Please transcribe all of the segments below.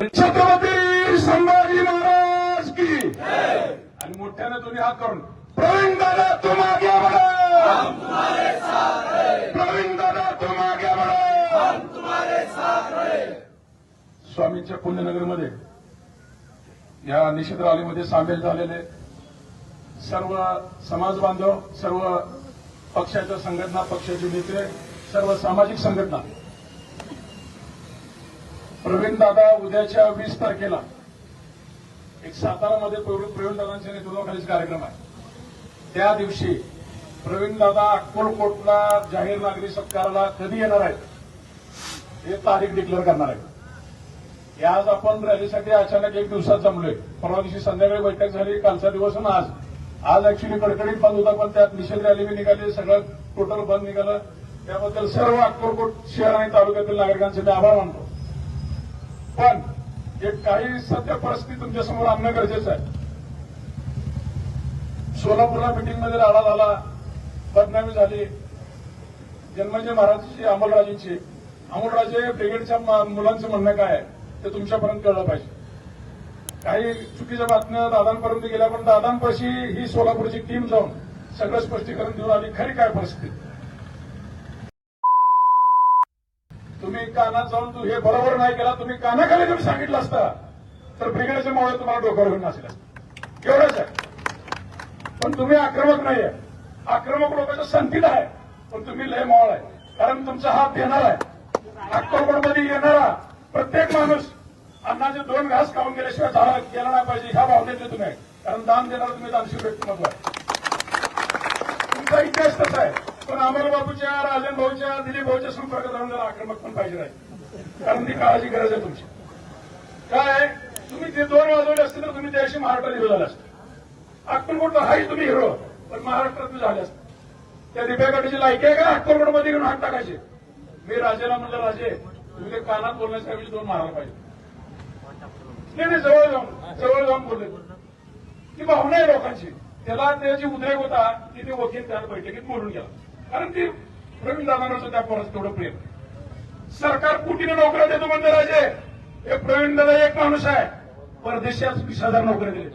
छत्रपती संभाजी महाराज की आणि मोठ्यानं तुम्ही हा करून प्रवीण दादा तू मागे बढ़ो प्रवीण दादा तू मागे बढ़ो स्वामींच्या पुण्यनगरमध्ये या निषेध रॅलीमध्ये सामील झालेले सर्व समाज बांधव सर्व पक्षाच्या संघटना पक्षाचे नेते सर्व सामाजिक संघटना प्रवीण दादा उद्याच्या वीस तारखेला एक सातारामध्ये प्रवीण दादांच्या नेतृत्वाखालीच कार्यक्रम आहे. त्या दिवशी प्रवीण दादा अक्कलकोटला जाहीर नागरी सत्काराला कधी येणार आहेत हे तारीख डिक्लेअर करणार आहे आज आपण रॅलीसाठी अचानक एक दिवसात जमलोय. परवा दिवशी संध्याकाळी बैठक झाली कालचा दिवस आणि आज. आज ऍक्च्युली कडकडीत बंद होता पण त्यात निषेध रॅली बी निघाली सगळं टोटल बंद निघालं. त्याबद्दल सर्व अक्कलकोट शहर आणि तालुक्यातील नागरिकांचे मी आभार मानतो. पण एक काही सध्या परिस्थिती तुमच्यासमोर आणणं गरजेचं आहे. सोलापूरला मिटिंगमध्ये राडा झाला बदनामी झाली. जन्मजय महाराजांची अमोलराजेंची. अमोलराजे ब्रिगेडच्या मुलांचं म्हणणं काय आहे ते तुमच्यापर्यंत कळलं पाहिजे. काही चुकीच्या बातम्या दादांपर्यंत गेल्या पण दादांपाशी ही सोलापूरची टीम जाऊन सगळं स्पष्टीकरण देऊन आली. खरी काय परिस्थिती? तुम्ही कानात जाऊन तू हे बरोबर नाही केला तुम्ही कानाखाली जर सांगितलं असता. तर ब्रिगेडच्या मुळे तुम्हाला डोक्यावर घेऊन नसेल एवढंच आहे. पण तुम्ही आक्रमक नाही आहे आक्रमक लोकांच्या संतीत आहे. पण तुम्ही लय मॉळ आहे. कारण तुमचा हात देणार आहे. अक्कलकोटमध्ये येणारा प्रत्येक माणूस अन्नाचे दोन घास खाऊन गेल्याशिवाय झाला गेला नाही पाहिजे ह्या भावनेतले तुम्ही. कारण दान देणारा तुम्ही दानशील व्यक्तिमत्व आहे. तुमचा इतिहास तसा आहे. पण अमर बाबूच्या राजन भाऊच्या दिलीप भाऊच्या संपर्कात राहून जरा आक्रमक पण पाहिजे नाही. कारण ती काळाची गरज आहे तुमची. काय तुम्ही ते दोन वाजवले असते तर तुम्ही त्याशी महाराष्ट्रात हिरो झाला असते. अक्कलकोटला हाही तुम्ही हिरो पण महाराष्ट्रात तुम्ही झाले असते. त्या दिव्याकाठीची लायकी आहे का? अक्कलकोटमध्ये घेऊन हात टाकायचे. मी राजेला म्हणलं राजे तुम्ही ते कानात बोलण्याच्या ऐवजी दोन मारायला पाहिजे. नाही नाही जवळ जाऊन जवळ जाऊन बोलले. ती भावना आहे लोकांची. त्याला त्याची उद्रेक होता की ते वकील त्या बैठकीत बोलून गेला. कारण ते प्रवीण दादांना त्या परत तेवढं प्रेम सरकार कुठीने नोकऱ्या देतो म्हणते राजे? हे प्रवीण दादा एक माणूस आहे. परदेशात वीस हजार नोकऱ्या दिले.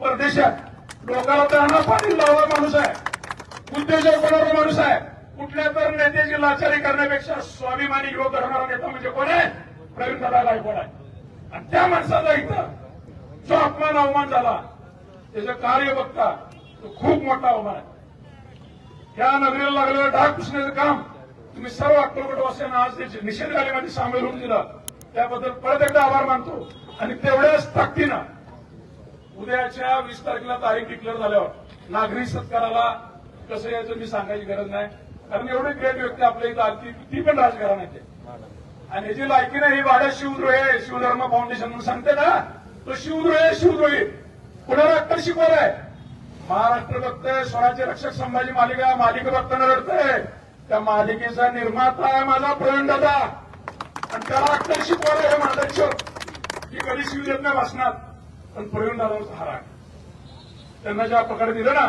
परदेशात लोकांना त्यांना पाणी लावला माणूस आहे. उद्योजक बनवणारा माणूस आहे. कुठल्या तर नेत्याची लाचारी करण्यापेक्षा स्वाभिमानी योग करणारा नेता म्हणजे कोण आहे? प्रवीण दादा गायकवाड आहे. आणि त्या माणसाचा इथं जो अपमान अवमान झाला त्याचं कार्य बघता तो खूप मोठा अवमान आहे. या नगरीला लागलेलं डाग पुसण्याचं काम तुम्ही सर्व अक्कलकोटवासियांना आज त्याची निषेध रॅलीमध्ये सामील होऊन दिला. त्याबद्दल परत एकदा आभार मानतो. आणि तेवढ्याच ताकदीनं उद्याच्या वीस तारखेला तारीख डिक्लेअर झाल्यावर नागरी सत्काराला कसं यायचं मी सांगायची गरज नाही. कारण एवढे ग्रेट व्यक्ती आपल्या इथं आली ती- पण राजकारण येते आणि ह्याची लायकी नाही ही वाड्या शिवद्रोही शिवधर्म फाउंडेशन म्हणून सांगते ना तो शिवद्रोही शिवद्रोही. कुणाला अक्कल शिकवलाय. महाराष्ट्र बघतोय स्वराज्य रक्षक संभाजी मालिका मालिका बघताना रडतोय. त्या मालिकेचा निर्माता आहे माझा प्रवीण दादा आणि त्याला अक्कल शिकवलं हे माझा की कधी शिव देत नाही भाषणात पण प्रवीण दादाचा हा राग त्यांना ज्या प्रकारे दिलं ना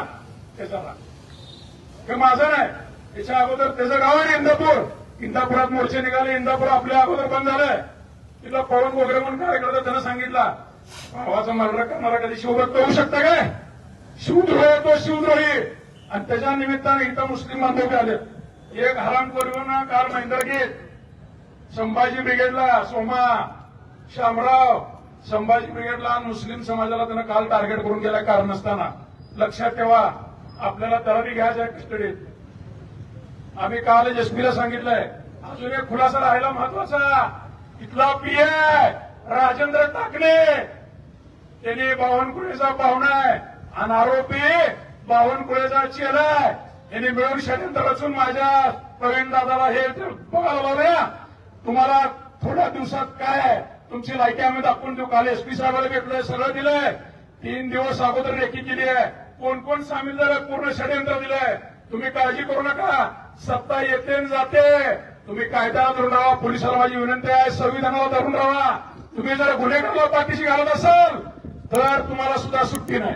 त्याचा राग हे माझं नाही. त्याच्या अगोदर त्याचं गाव आहे इंदापूर. इंदापुरात मोर्चे निघाले इंदापूर आपल्या अगोदर बंद झालंय. तिला पवन वगैरे म्हणून कार्यकर्ता त्यांना सांगितला. भावाचा मर्डर करणारा कधी शिवभक्त होऊ शकता काय? शिवद्रोही तो शिवद्रोही आणि त्याच्या निमित्ताने इथं मुस्लिम बांधव आले. एक हरामखोर येऊन काल महेंदर घेत संभाजी ब्रिगेडला सोमा शामराव संभाजी ब्रिगेडला आणि मुस्लिम समाजाला त्यानं काल टार्गेट करून गेल्या कारण नसताना लक्षात ठेवा आपल्याला तरारी घ्यायचं आहे कस्टडीत आम्ही काल एसपीला सांगितलंय अजून एक खुलासा राहिला महत्त्वाचा. इथला पीए राजेंद्र टाकणे. त्यांनी बावनकुळेचा पाहुणा आहे. आणि आरोपी बावनकुळेचा चेलाय यांनी मिळून षडयंत्र रचून माझ्या प्रवीण दादाला हे बघायला लावूया तुम्हाला थोड्या दिवसात काय तुमची लायकी आम्ही दाखवून देऊ. काल एसपी साहेबाला भेटलोय सगळं दिलंय. तीन दिवस अगोदर रेखी केली आहे. कोण कोण सामील झालं? पूर्ण षडयंत्र दिलंय. तुम्ही काळजी करू नका. सत्ता येते आणि जाते. तुम्ही कायद्याला धरून राहा. पोलिसाला माझी विनंती आहे. संविधानाला धरून राहा. तुम्ही जर गुन्हेगाराला पाठीशी घालत असाल तर तुम्हाला सुद्धा सुट्टी नाही.